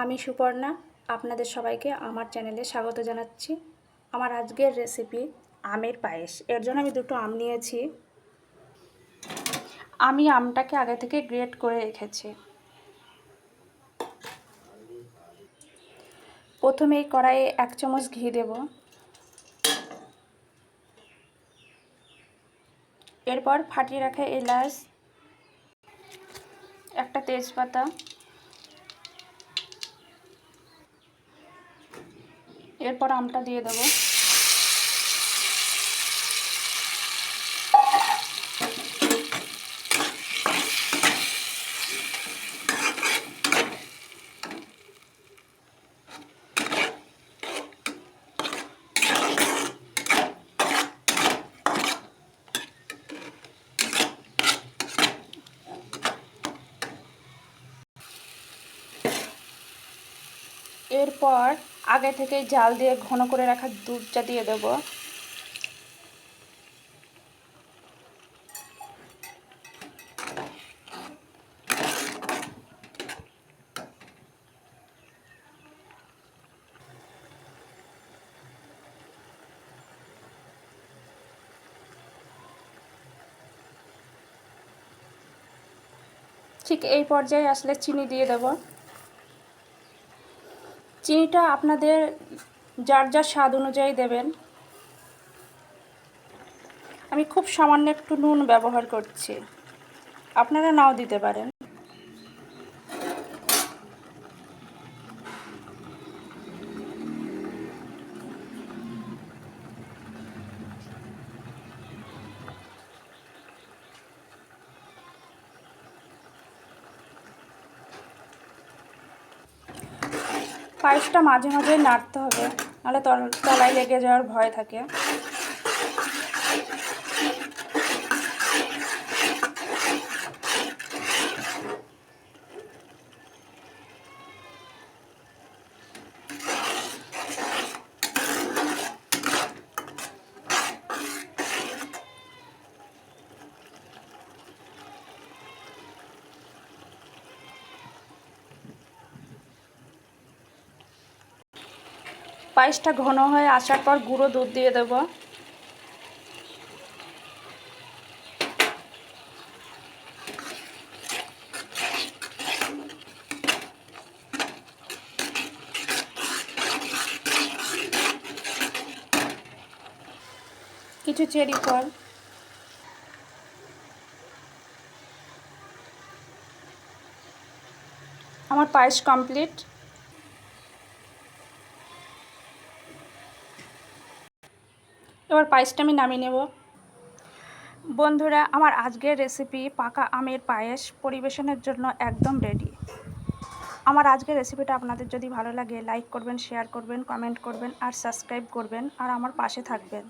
আমি সুপর্ণা, আপনাদের সবাইকে আমার চ্যানেলে স্বাগত জানাচ্ছি। আমার আজকের রেসিপি আমের পায়েস। এর জন্য আমি দুটো আম নিয়েছি। আমি আমটাকে আগে থেকে গ্রেট করে রেখেছি। প্রথমে কড়াইয়ে এক চামচ ঘি দেব। এরপর ফাটিয়ে রাখা এলাচ, একটা তেজপাতা এরপর আমটা দিয়ে দেবো। এরপর আগে থেকে জাল দিয়ে ঘন করে রাখা দুধটা দিয়ে দেব। ঠিক এই পর্যায়ে আসলে চিনি দিয়ে দেবো। চিনিটা আপনাদের যার যার স্বাদ অনুযায়ী দেবেন। আমি খুব সামান্য একটু নুন ব্যবহার করছি। আপনারা নাও দিতে পারেন। পায়েসটা মাঝে মাঝে নাড়তে হবে নাহলে তলায় লেগে যাওয়ার ভয় থাকে। পায়েসটা ঘন হয়ে আসার পর গুঁড়ো দুধ দিয়ে দেব। কিছু চেরি ফল। আমার পায়েস কমপ্লিট। এবার পায়েসটা আমি নামিয়ে নেব। বন্ধুরা, আমার আজকের রেসিপি পাকা আমের পায়েস পরিবেশনের জন্য একদম রেডি আমার আজকের রেসিপিটা আপনাদের যদি ভালো লাগে লাইক করবেন শেয়ার করবেন কমেন্ট করবেন, আর সাবস্ক্রাইব করবেন, আর আমার পাশে থাকবেন।